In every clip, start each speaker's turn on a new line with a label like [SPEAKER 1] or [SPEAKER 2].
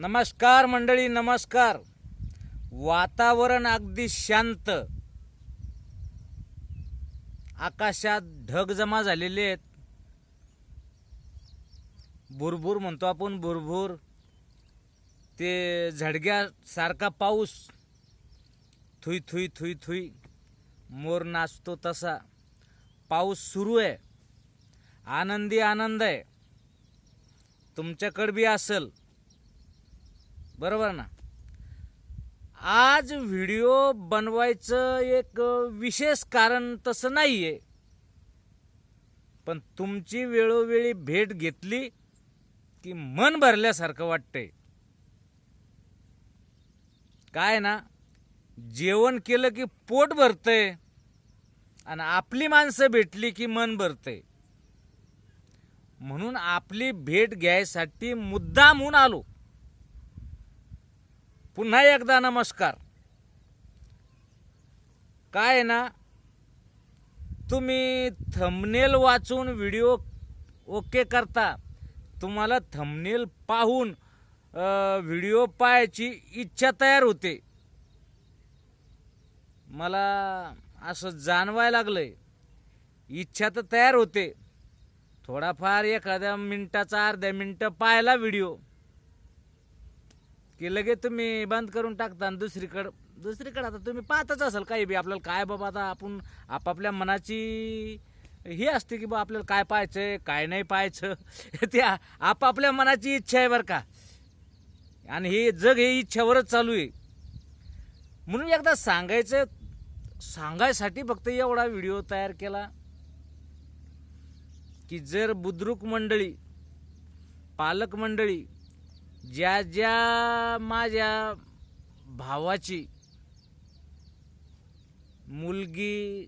[SPEAKER 1] नमस्कार मंडळी नमस्कार. वातावरण अगदी शांत. आकाशात ढग जमा झालेले आहेत. भुरभुर म्हणतो आपण भुरभुर. ते झडग्यासारखा पाऊस. Thuy Thuy Thuy Thuy. मोर नाचतो तसा. पाऊस सुरू आहे. आनंदी आनंद आहे. तुमच्याकडे बी असेल. बरोबर ना? आज व्हिडिओ बनवायचं एक विशेष कारण तसं नाही आहे पण तुमची वेळोवेळी भेट घेतली की मन भरल्यासारखं वाटतंय. काय ना जेवण केलं की पोट भरतंय आणि आपली माणसं भेटली की मन भरतंय. म्हणून आपली भेट घ्यायसाठी मुद्दामहून आलो. पुन्हा एकदा नमस्कार. काय आहे ना तुम्ही थंबनेल वाचून व्हिडिओ ओके करता तुम्हाला थंबनेल पाहून व्हिडिओ पाहायची इच्छा तयार होते. मला असं जाणवायला लागलंय. इच्छा तर तयार होते. थोडाफार एखाद्या मिनटाचा अर्ध्या मिनटं पाहायला व्हिडिओ की लगेच तुम्ही बंद करून टाकता आणि दुसरीकडं दुसरीकडं आता तुम्ही पाहतच असाल काही बी आपल्याला काय बाबा आता आपण आपापल्या मनाची ही असते की बा आपल्याला काय पाहायचंय काय नाही पाहायचं. ते आपापल्या मनाची इच्छा आहे बरं का. आणि हे जग हे इच्छावरच चालू आहे. म्हणून एकदा सांगायचं सांगायसाठी फक्त एवढा व्हिडिओ तयार केला की जर बुद्रुक मंडळी पालक मंडळी ज्या ज्या माझ्या भावाची मुलगी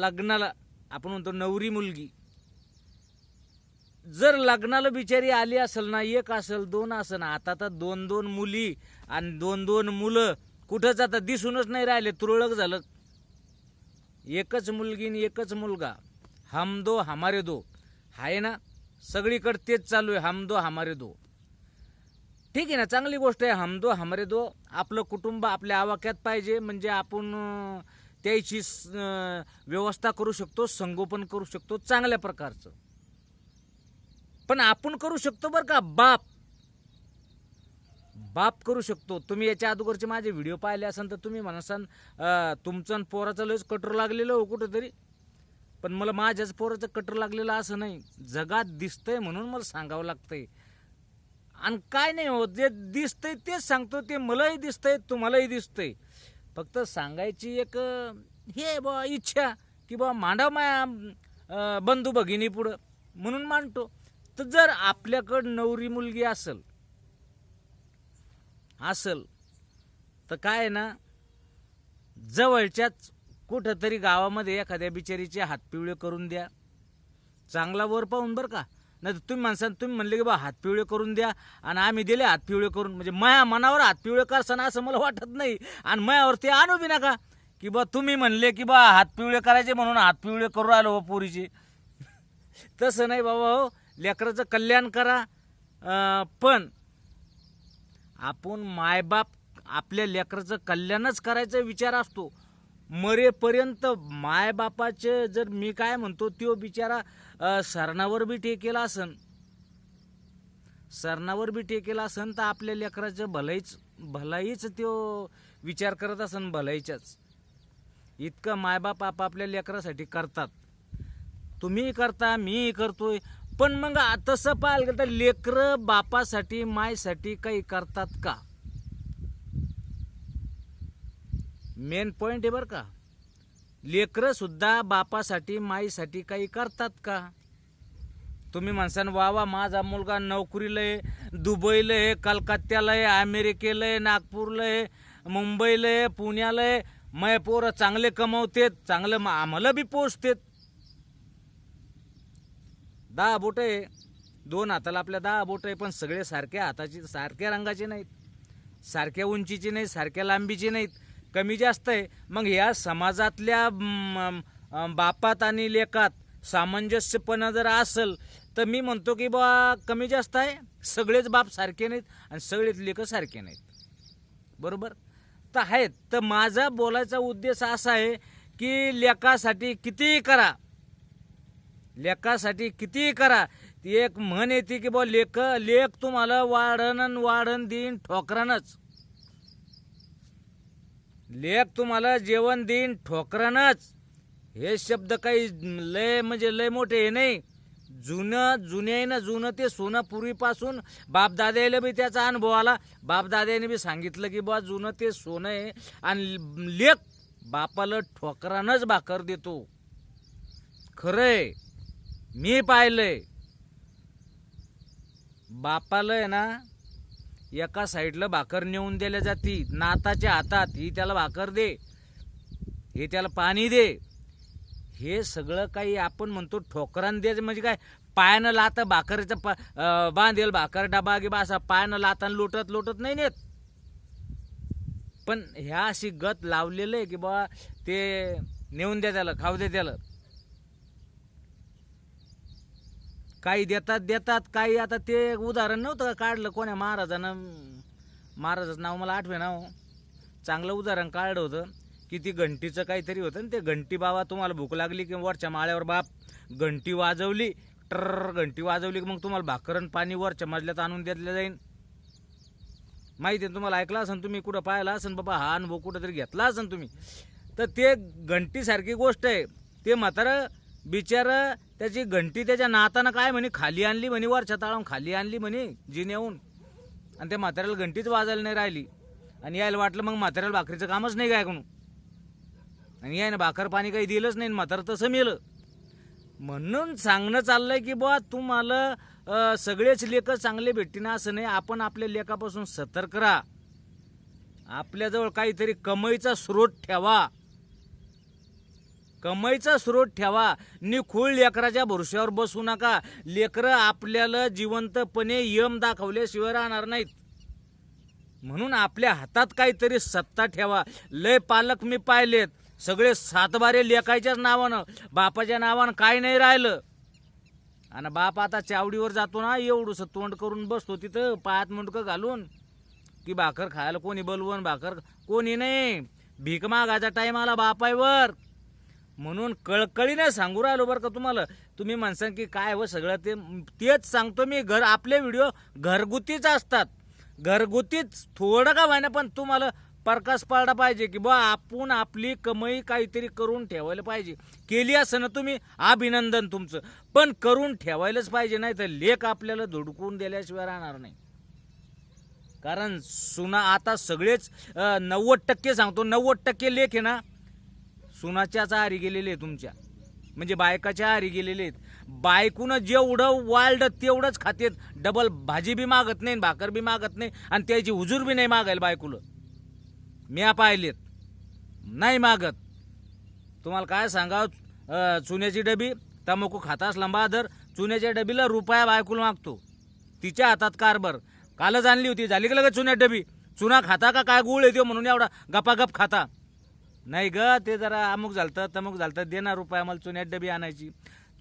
[SPEAKER 1] लग्नाला आपण म्हणतो नवरी मुलगी जर लग्नाला बिचारी आली असेल ना एक असेल दोन असेल ना आता तर दोन दोन मुली आणि दोन दोन मुलं कुठंच आता दिसूनच नाही राहिले तुरळक झालं. एकच मुलगी आणि एकच मुलगा हम दो हमारे दो आहे ना? सगळीकडे तेच चालू आहे हमदो हमारे दो. ठीक आहे ना चांगली गोष्ट आहे हमदो हमारे दो. आपलं कुटुंब आपल्या आवाक्यात पाहिजे म्हणजे आपण त्याची व्यवस्था करू शकतो संगोपन करू शकतो चांगल्या प्रकारचं. पण आपण करू शकतो बरं का बाप. बाप करू शकतो. तुम्ही याच्या अगोदरचे माझे व्हिडिओ पाहिले असाल तर तुम्ही म्हणसान तुमचं पोराचं लयच कटोर लागलेलं हो कुठंतरी. पण मला माझ्याच पोराचं कटर लागलेलं असं नाही. जगात दिसतंय म्हणून मला सांगावं लागतंय. आणि काय नाही हो जे दिसतंय तेच सांगतो ते मलाही दिसतंय तुम्हालाही दिसतंय. फक्त सांगायची एक हे बा इच्छा की बा मांडा माया बंधू भगिनी पुढं म्हणून मांडतो. तर जर आपल्याकडं नवरी मुलगी असल असल तर काय आहे ना जवळच्याच कुठंतरी गावामध्ये एखाद्या बिचारीचे हातपिवळे करून द्या. चांगला वर पाहून बरं का. नाही तर तुम्ही माणसानं तुम्ही म्हणले की बा हातपिवळे करून द्या आणि आम्ही दिले हातपिवळे करून. म्हणजे माया मनावर हातपिवळे करसन करसाना असं मला वाटत नाही. आणि मायावर ते आणू बी नका. की बा तुम्ही म्हणले की बा हातपिवळे करायचे म्हणून हातपिवळे करू आलो पोरीचे. तसं नाही बाबा हो. लेकराचं कल्याण करा. पण आपण मायबाप आपल्या लेकराचं कल्याणच करायचा विचार असतो. मरेपर्यंत मायबापाचे जर मी काय म्हणतो तो बिचारा सरणावर बी टेकेला असन. सरणावर बी टेकेला असन तर आपल्या लेकराचं भलाईच भलाईच तो विचार करत असन भलाईच्याच. इतकं मायबाप आपापल्या लेकरासाठी करतात. तुम्ही करता मी करतोय. पण मग तसं पाहिलं तर लेकरं बापासाठी मायसाठी काही करतात का? मेन पॉईंट आहे बरं का. लेकरंसुद्धा बापासाठी माईसाठी काही करतात का? तुम्ही म्हणसान वा वा माझा मुलगा नोकरीला आहे दुबईला आहे कलकत्त्याला आहे अमेरिकेला आहे नागपूरला आहे मुंबईला आहे पुण्याला आहे. मै पोरं चांगले कमवतेत चांगलं मग आम्हाला बी पोचतेत दहा बोट आहे. दोन हाताला आपल्या दहा बोट आहे पण सगळे सारख्या हाताची सारख्या रंगाचे नाहीत. सारख्या उंचीचे नाहीत सारख्या लांबीचे नाहीत. कमी जास्त आहे. मग या समाजातल्या बापात आणि लेखात सामंजस्यपणा जर असेल तर मी म्हणतो की बा कमी जास्त आहे. सगळेच बाप सारखे नाहीत आणि सगळेच लेखं सारखे नाहीत. बरोबर? तर आहेत. तर माझा बोलायचा उद्देश असा आहे की लेखासाठी कितीही करा. लेखासाठी कितीही करा. ती एक म्हण येते की बा लेख लेख तुम्हाला वाढन वाढण वाढन देईन ठोकरानच. लेख तुम्हाला जेवण देईन ठोकरानच. हे शब्द काही लय म्हणजे लय मोठे हे नाही. जुनं जुने आहे ना जुनं ते सोनं पूर्वीपासून बापदाद्याला बी त्याचा अनुभव आला. बापदाद्याने बी सांगितलं की बा जुनं ते सोनं आहे आणि लेख बापाला ठोकरानच भाकर देतो. खरंय. मी पाहिलंय. बापाला आहे ना एका साईडला भाकर नेऊन दिल्या जाती. नाताच्या हातात ही त्याला भाकर दे. हे त्याला पाणी दे. हे सगळं काही आपण म्हणतो ठोकरान द्यायचं म्हणजे काय? पायानं लाता भाकरीचं पा बांधेल भाकर डबा गिबा असा पायानं लातान लोटत लोटत नाही नेत. पण ह्या अशी गत लावलेलं आहे की बाबा ते नेऊन द्या त्याला खाऊ दे त्याला. काही देतात देतात. काही आता ते उदाहरण नव्हतं का काढलं कोण्या महाराजानं? महाराजाचं नाव मला आठवे नाव हो. चांगलं उदाहरण काढलं होतं की ती घंटीचं काहीतरी होतं ना ते घंटी बाबा तुम्हाला भूक लागली की वरच्या माळ्यावर बाप घंटी वाजवली टर घंटी वाजवली की मग तुम्हाला भाकरन पाणी वरच्या मजल्यात आणून देतलं जाईन. माहिती आहे तुम्हाला ऐकलं असेल तुम्ही कुठं पाहिला असेल बाबा हा अनुभव कुठं तरी घेतला असेल तुम्ही. तर ते घंटीसारखी गोष्ट आहे. ते म्हातारं बिचारं त्याची घंटी त्याच्या नातानं काय म्हणे? खाली आणली म्हणे वर छताळून खाली आणली म्हणे जिन्याहून आणि त्या म्हाताऱ्याला घंटीच वाजायला नाही राहिली. आणि यायला वाटलं मग म्हाताऱ्याला भाकरीचं कामच नाही काय कोण? आणि यायनं भाकर पाणी काही दिलंच नाही म्हातारं तसं मेलं. म्हणून सांगणं चाललंय की बुवा तुम्हाला सगळेच लेख चांगले भेटतील असं नाही आपण आपल्या लेखापासून सतर्क राहा. आपल्याजवळ काहीतरी कमाईचा स्रोत ठेवा. कमाईचा स्रोत ठेवा. निखुळ लेकराच्या भरोश्यावर बसू नका. लेकरं आपल्याला जिवंतपणे यम दाखवल्याशिवाय राहणार नाहीत. म्हणून आपल्या हातात काहीतरी सत्ता ठेवा. लय पालक मी पाहिलेत. सगळे सातबारे लेखायच्याच नावानं. बापाच्या नावानं काय नाही राहिलं. आणि बाप आता चावडीवर जातो ना एवढंसं तोंड करून बसतो तिथं पायात मुंडकं घालून. की भाकर खायला कोणी बोलवून भाकर कोणी नाही. भीक मागायचा टाईम आला बापायवर म्हणून कळकळीने सांगू राहिलो बरं का तुम्हाला. तुम्ही म्हणसान की काय हो सगळं ते तेच सांगतो मी. घर आपले व्हिडिओ घरगुतीच असतात. घरगुतीच थोडं का व्हायना पण तुम्हाला प्रकाश पाडला पाहिजे की बा आपण आपली कमाई काहीतरी करून ठेवायला पाहिजे. केली असं ना तुम्ही अभिनंदन तुमचं. पण करून ठेवायलाच पाहिजे नाही तर लेख आपल्याला धुडकून दिल्याशिवाय राहणार नाही. कारण सुना आता सगळेच नव्वद टक्के सांगतो नव्वद टक्के लेख आहे ना सुनाच्याच आहारी गेलेले आहे तुमच्या. म्हणजे बायकाच्या आहारी गेलेले आहेत. बायकून जेवढं वाल्ड तेवढंच खातेत. डबल भाजी बी मागत नाही भाकर बी मागत नाही आणि त्याची हुजूर बी नाही मागायला बायकुलं. म्या पाहिलेत. नाही मागत. तुम्हाला काय सांगावं? चुन्याची डबी तंबाखू खातास लंबादर चुन्याच्या डबीला रुपया बायकूल मागतो. तिच्या हातात कारभार. कालच आणली होती. झाली का लगेच चुन्यात डबी? चुना खाता का? काय गुळ येतो म्हणून एवढा गपागप खाता. नाही ग ते जरा अमुक झालतं तमुक झालतं. देणार रुपये आम्हाला चुन्यात डबी आणायची.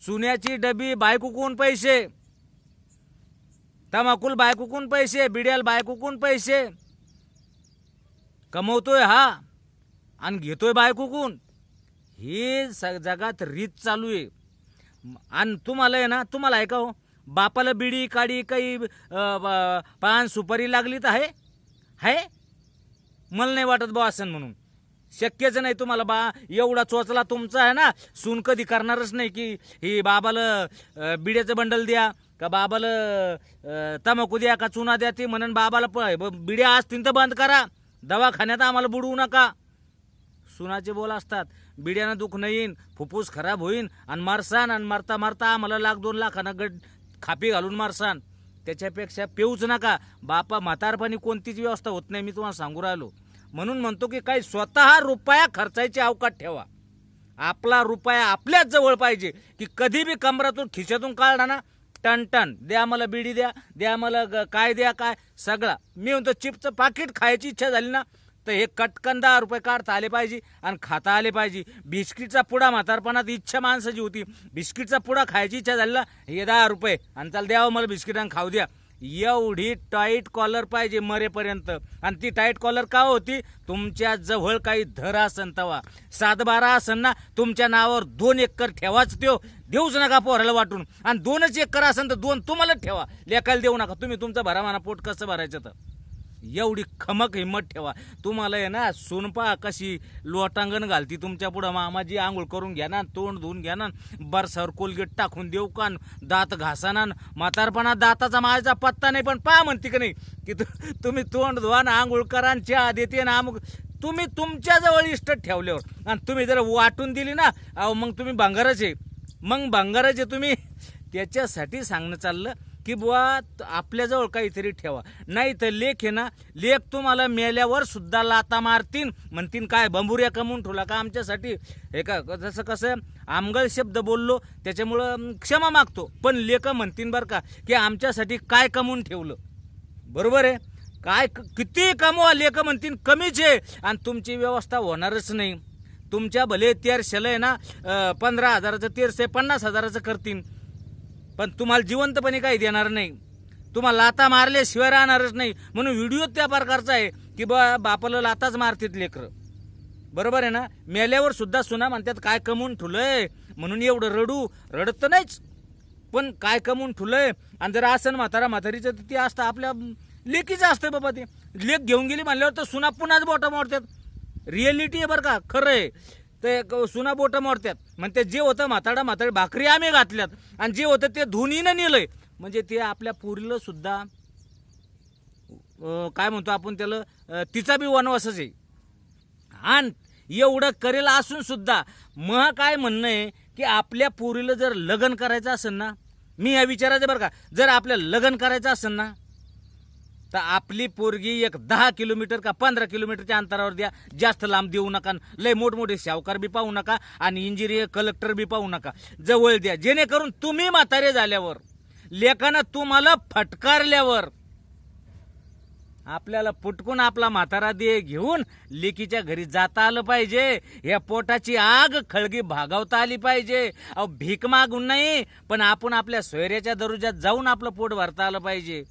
[SPEAKER 1] चुन्याची डबी बायकुकून पैसे? तमाकुल बायकुकून पैसे? बिड्याल बायकुकून पैसे? कमवतोय हा. आणि घेतोय बायकुकून ही स- जगात रीत चालू आहे. आणि तुम्हाला आहे ना तुम्हाला आहे का हो? बापाला बिडी काडी काही पान सुपारी लागली तर आहे? आहे? मला नाही वाटत बा असं म्हणून. शक्यच नाही तुम्हाला बा एवढा चोचला तुमचा आहे ना सून कधी करणारच नाही की ही बाबाला बिड्याचं बंडल द्या का बाबाला तमाकू द्या का चुना द्या ते म्हणून बाबाला प- ब- बिड्या असतील तर बंद करा. दवाखान्यात आम्हाला बुडवू नका. सुनाचे बोल असतात बिड्यानं दुखणं नाही येईन फुफ्फूस खराब होईन आणि मारसान आणि मारता मारता आम्हाला लाख दोन लाखानं गट खापी घालून मारसान. त्याच्यापेक्षा पेऊच नका. बापा म्हातारपणी कोणतीच व्यवस्था होत नाही मी तुम्हाला सांगू राहिलो. म्हणून म्हणतो की काही स्वतः रुपया खर्चायची अवकाश ठेवा. आपला रुपया आपल्याच जवळ पाहिजे की कधी बी कमरातून खिशातून काढला ना टन टन द्या मला बिडी द्या द्या मला ग- काय द्या काय सगळा. मी म्हणतो चिपचं पाकिट खायची इच्छा झाली ना तर हे कटकन दहा रुपये काढता आले पाहिजे आणि खाता आले पाहिजे. बिस्किटचा पुडा म्हातारपणात इच्छा माणसाची होती. बिस्किटचा पुडा खायची इच्छा झाली ना हे दहा रुपये. आणि त्याला द्यावं मला बिस्किट आणि खाऊ द्या. एवढी टाईट कॉलर पाहिजे मरेपर्यंत. आणि ती टाईट कॉलर का होती? तुमच्या जवळ काही धर असन तवा. सातबारा असन ना तुमच्या नावावर दोन एकर ठेवाच देऊ देऊच नका पोराला वाटून. आणि दोनच एकर असन तर दोन तुम्हालाच ठेवा. लेखाला देऊ नका. तुम्ही तुमचा भरामाना पोट कसं भरायचं तर? एवढी खमक हिंमत ठेवा. तुम्हाला आहे ना सोनपा कशी लोटांगण घालती तुमच्या पुढं. मामाजी आंघोळ करून घ्या ना तोंड धुवून घ्या ना. बरसावर कोलगेट टाकून देऊ का? दात घासाना. म्हातारपणा दाताचा माझा पत्ता नाही पण पहा म्हणते का नाही की तुम्ही तोंड धुवा ना आंघोळ करा चहा देते ना. अमुक तुम्ही तुमच्याजवळ इष्ट ठेवल्यावर. आणि तुम्ही जर वाटून दिली ना अहो मग तुम्ही भांगाराचे आहे. मग भांगाराचे आहे तुम्ही. त्याच्यासाठी सांगणं चाललं की बुवा आपल्याजवळ काहीतरी ठेवा. नाही तर लेख आहे ना लेख तुम्हाला मेल्यावर सुद्धा लाता मारतीन. म्हणतीन काय बंबुऱ्या कमवून ठेवला का आमच्यासाठी? हे का जसं कसं आमगळ शब्द बोललो त्याच्यामुळं क्षमा मागतो. पण लेख म्हणतीन बरं का की आमच्यासाठी काय कमवून ठेवलं? बरोबर आहे? काय किती कमवा लेख म्हणतीन कमीच आहे. आणि तुमची व्यवस्था होणारच नाही. तुमच्या भले तेरशेला आहे ना पंधरा हजाराचं तेरशे पन्नास हजाराचं करतीन. पण तुम्हाला जिवंतपणे काही देणार नाही. तुम्हाला लाता मारल्याशिवाय राहणारच नाही. म्हणून व्हिडिओ त्या प्रकारचा आहे की बा बापाला लाताच मारतात लेकरं. बरोबर आहे ना? मेल्यावर सुद्धा सुना म्हणतात काय कमवून ठुलंय? म्हणून एवढं रडू. रडत तर नाहीच. पण काय कमवून ठुलंय? आणि जर असं म्हातारा म्हातारीचं तर ते असतं आपल्या लेकीचं असतं बाबा ते. लेख घेऊन गेली म्हणल्यावर तर सुना पुन्हाच बोटा मोडतात. रिअलिटी आहे बरं का? खरं आहे. ते सुना बोटं मोडतात म्हणते जे होतं म्हाताडा म्हाताडी भाकरी आम्ही घातल्यात. आणि जे होतं ते धुनीनं नेलंय. म्हणजे ते आपल्या पुरीला सुद्धा काय म्हणतो आपण त्याला तिचा बी वनवासच आहे. आणि एवढं करेल असून सुद्धा मग काय म्हणणं आहे की आपल्या पोरीला जर लग्न करायचं असेल ना मी या विचारायचं बरं का जर आपल्याला लग्न करायचं असेल ना तर आपली पोरगी एक दहा किलोमीटर का पंधरा किलोमीटरच्या अंतरावर द्या. जास्त लांब देऊ नका. लय मोठमोठे सावकार बी पाहू नका आणि इंजिनियर कलेक्टर बी पाहू नका. जवळ द्या. जेणेकरून तुम्ही म्हातारे झाल्यावर लेखानं तुम्हाला फटकारल्यावर आपल्याला पुटकून आपला म्हातारा दे घेऊन लेकीच्या घरी जाता आलं पाहिजे. या पोटाची आग खळगी भागावता आली पाहिजे. अहो भीक मागून नाही पण आपण आपल्या सोयऱ्याच्या दरोज्यात जाऊन आपलं पोट भरता आलं पाहिजे.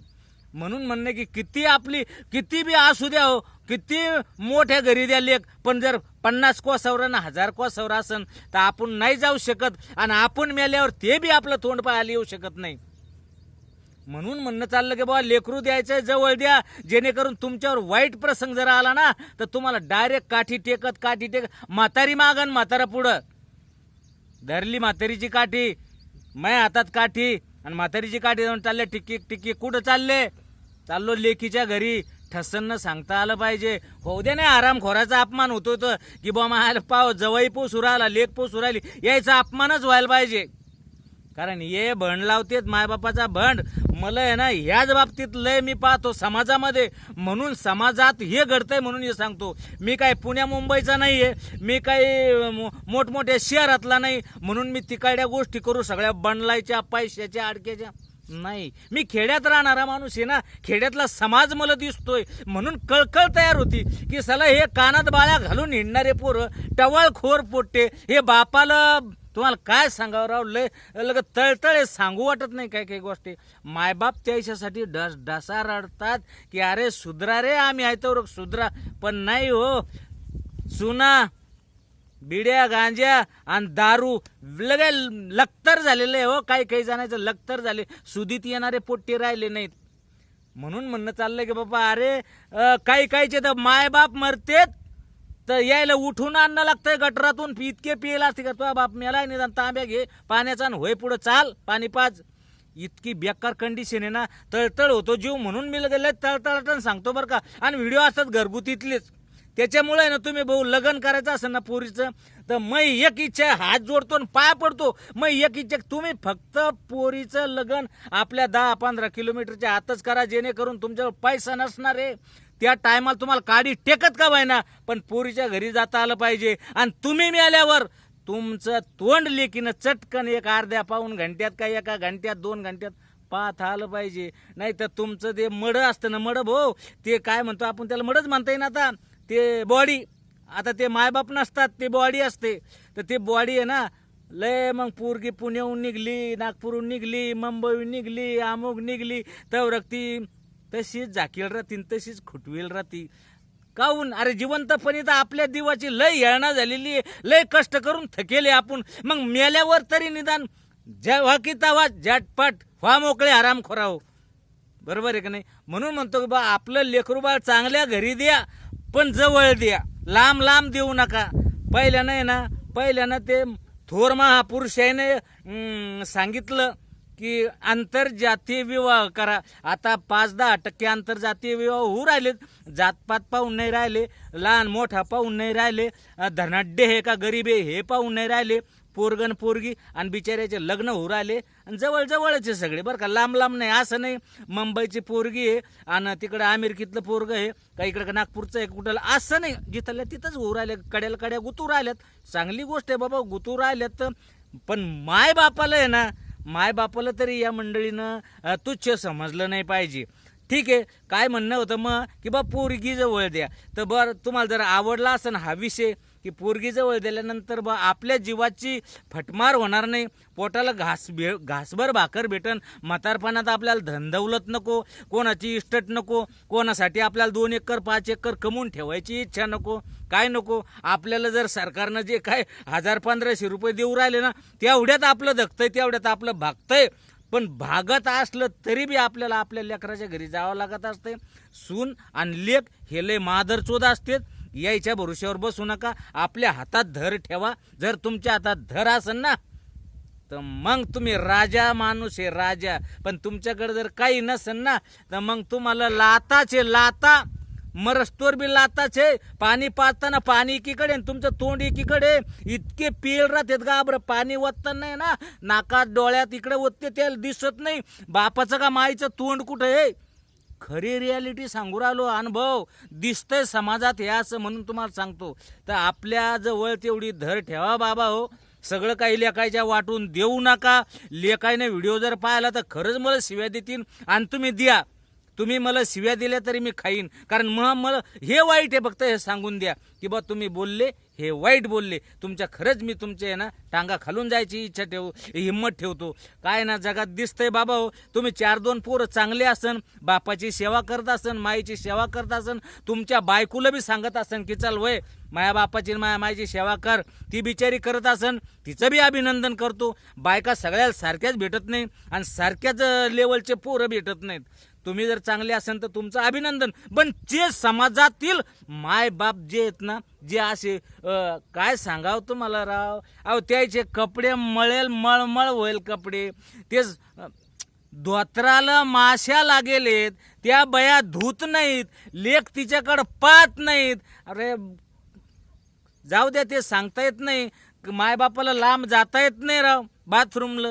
[SPEAKER 1] म्हणून म्हणणे की किती आपली किती बी असू द्या हो किती मोठ्या घरी द्या लेख पण जर पन्नास कोसावर ना हजार कोसावर असन तर आपण नाही जाऊ शकत आणि आपण मेल्यावर ते बी आपलं तोंड पाहायला येऊ शकत नाही. म्हणून म्हणणं चाललं की बाबा लेकरू द्यायचं जवळ द्या जेणेकरून तुमच्यावर वाईट प्रसंग जर आला ना तर तुम्हाला डायरेक्ट काठी टेकत काठी टेकत म्हातारी मागन म्हातारा पुढं. धरली म्हातारीची काठी माय हातात काठी आणि म्हातारीची काठी जाऊन चालले टिकी टिकी कुठं चालले? चाललो लेकीच्या घरी. ठसन सांगता आलं पाहिजे. होऊ दे नाही आराम खोराचा अपमान होतो तर की बा मला पाव जवळ पोसू राहिला लेख पोसू राहिली यायचा अपमानच व्हायला पाहिजे. कारण ये भंड लावतेत मायबापाचा भंड. मला आहे ना ह्याच बाबतीत लय मी पाहतो समाजामध्ये. म्हणून समाजात हे घडतंय म्हणून हे सांगतो. मी काय पुण्या मुंबईचा नाही आहे मी काही मो- मोठमोठ्या शहरातला नाही. म्हणून मी तिकडल्या गोष्टी करू. सगळ्या बंडलायच्या पैशाच्या अडक्याच्या नाही. मी खेड्यात राहणारा माणूस आहे ना खेड्यातला समाज मला दिसतोय. म्हणून कळकळ तयार होती की सला हे कानात बाळ्या घालून हिंडणारे पोरं टवळखोर पोट्टे हे बापाला तुम्हाला काय सांगावं राव? लय लग तळतळे सांगू वाटत नाही काही काही गोष्टी. मायबाप त्याच्यासाठी डस डसा रडतात की अरे सुधरा रे आम्ही आहे तर सुधरा. पण नाही हो. सुना बिड्या गांज्या आणि दारू. लगे लक्तर आहे हो काही काही जणांचं लक्तर झाले. सुदीत येणारे पोट्टे राहिले नाहीत. म्हणून म्हणणं चाललंय की बाबा अरे काही काहीचे तर मायबाप मरतेत तर यायला उठून आणणं लागतंय गटरातून. इतके पियला असते का? तो बाप मेलाय निदान तांब्या घे. पाण्याचा आणि होय पुढं चाल पाणी पाच इतकी बेकार कंडिशन आहे ना. तळतळ होतो जीव म्हणून मी लगेच तळतळटण सांगतो बरं का. आणि व्हिडिओ असतात घरगुतीतलेच. त्याच्यामुळे ना तुम्ही भाऊ लग्न करायचं असेल ना पोरीचं तर मै एक इच्छा हात जोडतो आणि पाय पडतो. मै एक इच्छा तुम्ही फक्त पोरीचं लग्न आपल्या दहा पंधरा किलोमीटरच्या आतच करा जेणेकरून तुमच्यावर पैसा नसणार आहे. त्या टायमाला तुम्हाला काडी टेकत का व्हायना पण पोरीच्या घरी जाता आलं पाहिजे. आणि तुम्ही मिळाल्यावर तुमचं तोंड लेकीनं चटकन एक अर्ध्या पाऊन घंट्यात का एका घंट्यात दोन घंट्यात पाहत आलं पाहिजे. नाही तर तुमचं ते मड असतं ना मड भाऊ ते काय म्हणतो आपण त्याला मडच म्हणता येईन आता. ते बॉडी आता ते मायबाप नसतात ते बॉडी असते. तर ते बॉडी आहे ना लय मग पोरगी पुण्याहून निघली नागपूरहून निघली मुंबईहून निघली अमुक निघली तर ती तशीच झाकील राहतीन तशीच खुटवेल राहती. काहून? अरे जिवंतपणी तर आपल्या दिवाची लय येळणा झालेली आहे लय कष्ट करून थकेले आपण. मग मेल्यावर तरी निदान जेव्हा की तवा झटपट व्हा मोकळे आराम खोराव बरोबर आहे का नाही? म्हणून म्हणतो की बा आपलं लेकरूबाळ चांगल्या घरी द्या पण जवळ द्या. लांब लांब देऊ नका. पहिल्यानं आहे ना पहिल्यानं ते थोर महापुरुषाने सांगितलं की आंतरजातीय विवाह करा. आता पाच दहा टक्के आंतरजातीय विवाह होऊ राहिलेत. जातपात पाहून नाही राहिले लहान मोठा पाहून नाही राहिले धनाढ्य हे का गरीब आहे हे पाहून नाही राहिले. पोरगण पोरगी आणि बिचाऱ्याचे लग्न होऊ राहिले. आणि जवळजवळच आहे सगळे बरं का लांब लांब नाही असं नाही. मुंबईची पोरगी आहे आणि तिकडं अमेरिकेतलं पोरग आहे. का इकडं नागपूरचं आहे कुठं असं नाही. जिथल्या तिथंच होऊ राहिले कड्याला कड्या गुतू राहिल्यात. चांगली गोष्ट आहे बाबा गुतू राहिल्यात. तर पण माय बापाला आहे ना माय बापाला तरी या मंडळीनं तुच्छ समजलं नाही पाहिजे. ठीक आहे काय म्हणणं होतं मग? की बा पोरगी जवळ द्या. तर बरं तुम्हाला जर आवडला असेल हा विषय की पोरगी जवळ दिल्यानंतर बा आपल्या जीवाची फटमार होणार नाही. पोटाला घास भे घासभर भाकर भेटन. म्हातारपणात आपल्याला धनदौलत नको कोणाची इष्टट नको कोणासाठी आपल्याला दोन एकर पाच एकर कमवून ठेवायची इच्छा नको. काय नको? आपल्याला जर सरकारनं जे काय हजार पंधराशे रुपये देऊ राहिले ना तेवढ्यात आपलं धकतंय तेवढ्यात आपलं भागतंय. पण भागत असलं तरी बी आपल्याला आपल्या लेकराच्या घरी जावं लागत असते सून आणि लेख हे लय मादर चोद असते यायच्या भरोश्यावर बसू नका. आपल्या हातात धर ठेवा. जर तुमच्या हातात धर असेल ना तर मग तुम्ही राजा माणूस आहे राजा. पण तुमच्याकडे जर काही नसेल ना तर मग तुम्हाला लाताचे लाता मरस्तोर बी लाताच. आहे पाणी पाजताना पाणी एकीकडे आणि तुमचं तोंड एकीकडे. इतके पीळ राहतात का बरं? पाणी ओतताना नाही ना नाकात डोळ्यात इकडे ओतते त्याला दिसत नाही. बापाचं का माईचं तोंड कुठं आहे? खरी रियालिटी सांगू राहिलो अनुभव दिसतंय समाजात हे असं म्हणून तुम्हाला सांगतो. तर आपल्या जवळ तेवढी धर ठेवा बाबा हो. सगळं काही लेखायच्या वाटून देऊ नका. लेखायने व्हिडिओ जर पाहिला तर खरंच मला शिव्या देतील आणि तुम्ही द्या. तुम्ही मला शिव्या दिल्या तरी मी खाईन. कारण मग मला हे वाईट आहे फक्त हे सांगून द्या. की बा तुम्ही बोलले हे वाईट बोलले. तुमच्या खरंच मी तुमचे आहे ना टांगा खालून जायची इच्छा ठेव हिंमत ठेवतो. काय ना जगात दिसतंय बाबा हो. तुम्ही चार दोन पोरं चांगले असन बापाची सेवा करत असन माईची सेवा करत असन तुमच्या बायकोला बी सांगत असन की चल वय माया बापाची माया मायची सेवा कर. ती बिचारी करत असन तिचं बी अभिनंदन करतो. बायका सगळ्या सारख्याच भेटत नाही आणि सारख्याच लेवलचे पोरं भेटत नाहीत. तुम्ही जर चांगले असाल तर तुमचं अभिनंदन. पण जे समाजातील माय बाप जे आहेत ना जे असे काय सांगावं तुम्हाला राव? अहो त्याचे कपडे मळेल मळमळ होईल कपडे. तेच धोत्राला माश्या लागेलेत त्या बया धूत नाहीत लेख तिच्याकडं पाहत नाहीत. अरे जाऊ द्या ते सांगता येत नाही. मायबापाला लांब जाता येत नाही राव बाथरूमला.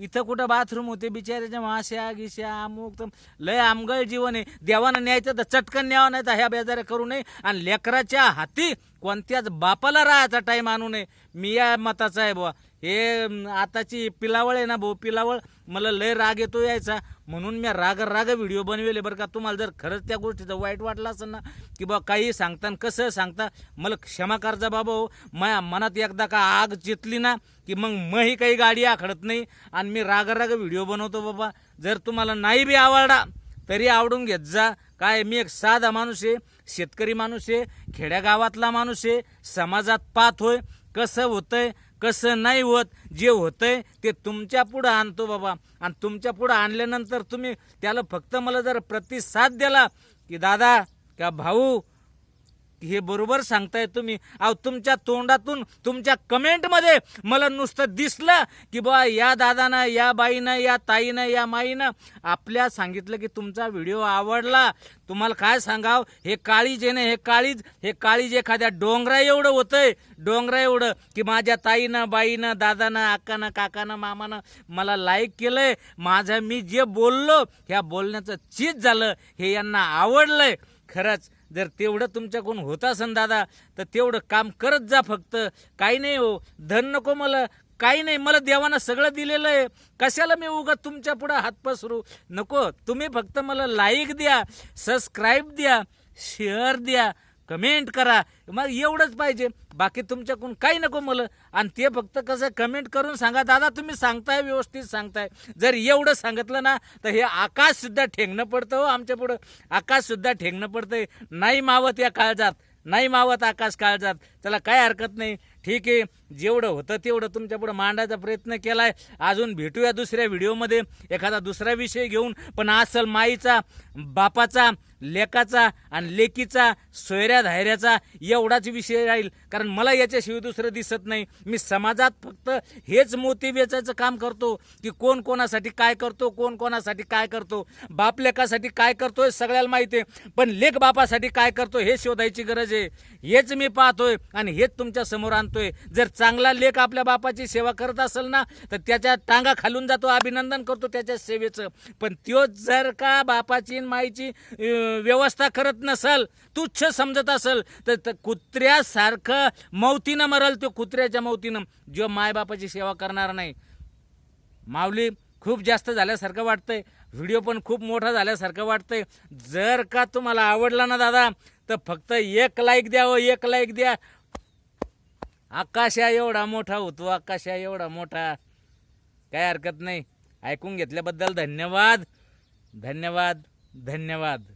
[SPEAKER 1] इथं कुठं बाथरूम होते बिचाऱ्याच्या माश्या गिश्या अमुक लय आमगळ जीवन आहे. देवानं न्यायचं तर चटकन न्यावं नाही तर ह्या बेजाऱ्या करू नये. आणि लेकराच्या हाती कोणत्याच बापाला राहायचा टाईम आणू नये. मी या मताचा आहे बुवा. हे आताची पिलावळ आहे ना भाऊ पिलावळ. मला लय राग येतो यायचा. म्हणून मी राग राग व्हिडिओ बनवेले बरं का. तुम्हाला जर खरंच त्या गोष्टीचं वाईट वाटलं असेल ना की बा काही सांगता आणि कसं सांगता मला क्षमा करजा बाबा हो. माझ्या मनात एकदा का आग चितली ना की मग मही काही गाडी आखडत नाही. आणि मी राग राग व्हिडिओ बनवतो बाबा. जर तुम्हाला नाही बी आवडला तरी आवडून घेत जा. काय मी एक साधा माणूस आहे शेतकरी माणूस आहे खेड्यागावातला माणूस आहे समाजात पात होय. कसं होतंय कसं नाही होत जे होतंय ते तुमच्या पुढं आणतो बाबा. आणि तुमच्या पुढं आणल्यानंतर तुम्ही त्याला फक्त मला जर प्रतिसाद दिला की दादा का भाऊ हे बरोबर सांगताय तुम्ही. अहो तुमच्या तोंडातून तुमच्या कमेंटमध्ये मला नुसतं दिसलं की बा या दादानं या बाईनं या ताईनं या माईनं आपल्या सांगितलं की तुमचा व्हिडिओ आवडला. तुम्हाला काय सांगाव? हे काळीज आहे ना हे काळीज. हे काळीज एखाद्या डोंगरा एवढं होतंय. डोंगरा एवढं की माझ्या ताईनं बाईनं दादानं आकानं काकानं मामानं मला लाईक केलंय. माझं मी जे बोललो ह्या बोलण्याचं चीज झालं. हे यांना आवडलंय. खरंच जर तेवढं तुमच्याकडून होत असन दादा तर तेवढं काम करत जा फक्त. काही नाही हो धन नको मला. काही नाही मला देवानं सगळं दिलेलं आहे. कशाला मी उगा तुमच्या पुढं हात पसरू? नको तुम्ही फक्त मला लाईक द्या सबस्क्राईब द्या शेअर द्या. कमेंट करा. मग एवढंच पाहिजे. बाकी तुमच्याकडून काही नको मला. आणि ते फक्त कसं कमेंट करून सांगा दादा तुम्ही सांगताय व्यवस्थित सांगताय. जर एवढं सांगितलं ना तर हे आकाशसुद्धा ठेंगणं पडतं हो आमच्या पुढं. आकाशसुद्धा ठेंगणं पडतंय. नाही मावत या काळजात. नाही मावत आकाश काळजात. त्याला काय हरकत नाही. ठीक आहे. जेवढं होतं तेवढं तुमच्या पुढं मांडायचा प्रयत्न केला आहे अजून भेटूया दुसऱ्या व्हिडिओमध्ये एखादा दुसरा विषय घेऊन. पण असल माईचा बापाचा लेकाचा आणि लेकीचा सोयऱ्या धायऱ्याचा एवढाच विषय राहील. कारण मला याच्याशिवाय दुसरं दिसत नाही. मी समाजात फक्त हेच मोती वेचायचं काम करतो की कोण कोणासाठी काय करतो कोण कोणासाठी काय करतो बाप लेखासाठी काय करतोय सगळ्याला माहिती आहे. पण लेख बापासाठी काय करतो हे शोधायची गरज आहे. हेच मी पाहतोय आणि हेच तुमच्यासमोर आणतोय. जर चांगला लेख आपल्या बापाची सेवा करत असेल ना तर त्याच्या टांगा खालून जातो अभिनंदन करतो त्याच्या सेवेचं. पण त्यो जर का बापाची आणि माईची व्यवस्था करत नसल तुच्छ समजत असेल तर तर कुत्र्यासारखं मौतीनं मरल तो कुत्र्याच्या मौतीनं. जो मायबापाची सेवा करणार नाही. माऊली खूप जास्त झाल्यासारखं वाटतंय. व्हिडिओ पण खूप मोठा झाल्यासारखं वाटतंय. जर का तुम्हाला आवडला ना दादा तर फक्त एक लाईक व हो, एक लाईक द्या. आकाशा एवढा मोठा होतो आकाशा एवढा मोठा. काय हरकत नाही. ऐकून घेतल्याबद्दल धन्यवाद. धन्यवाद. धन्यवाद.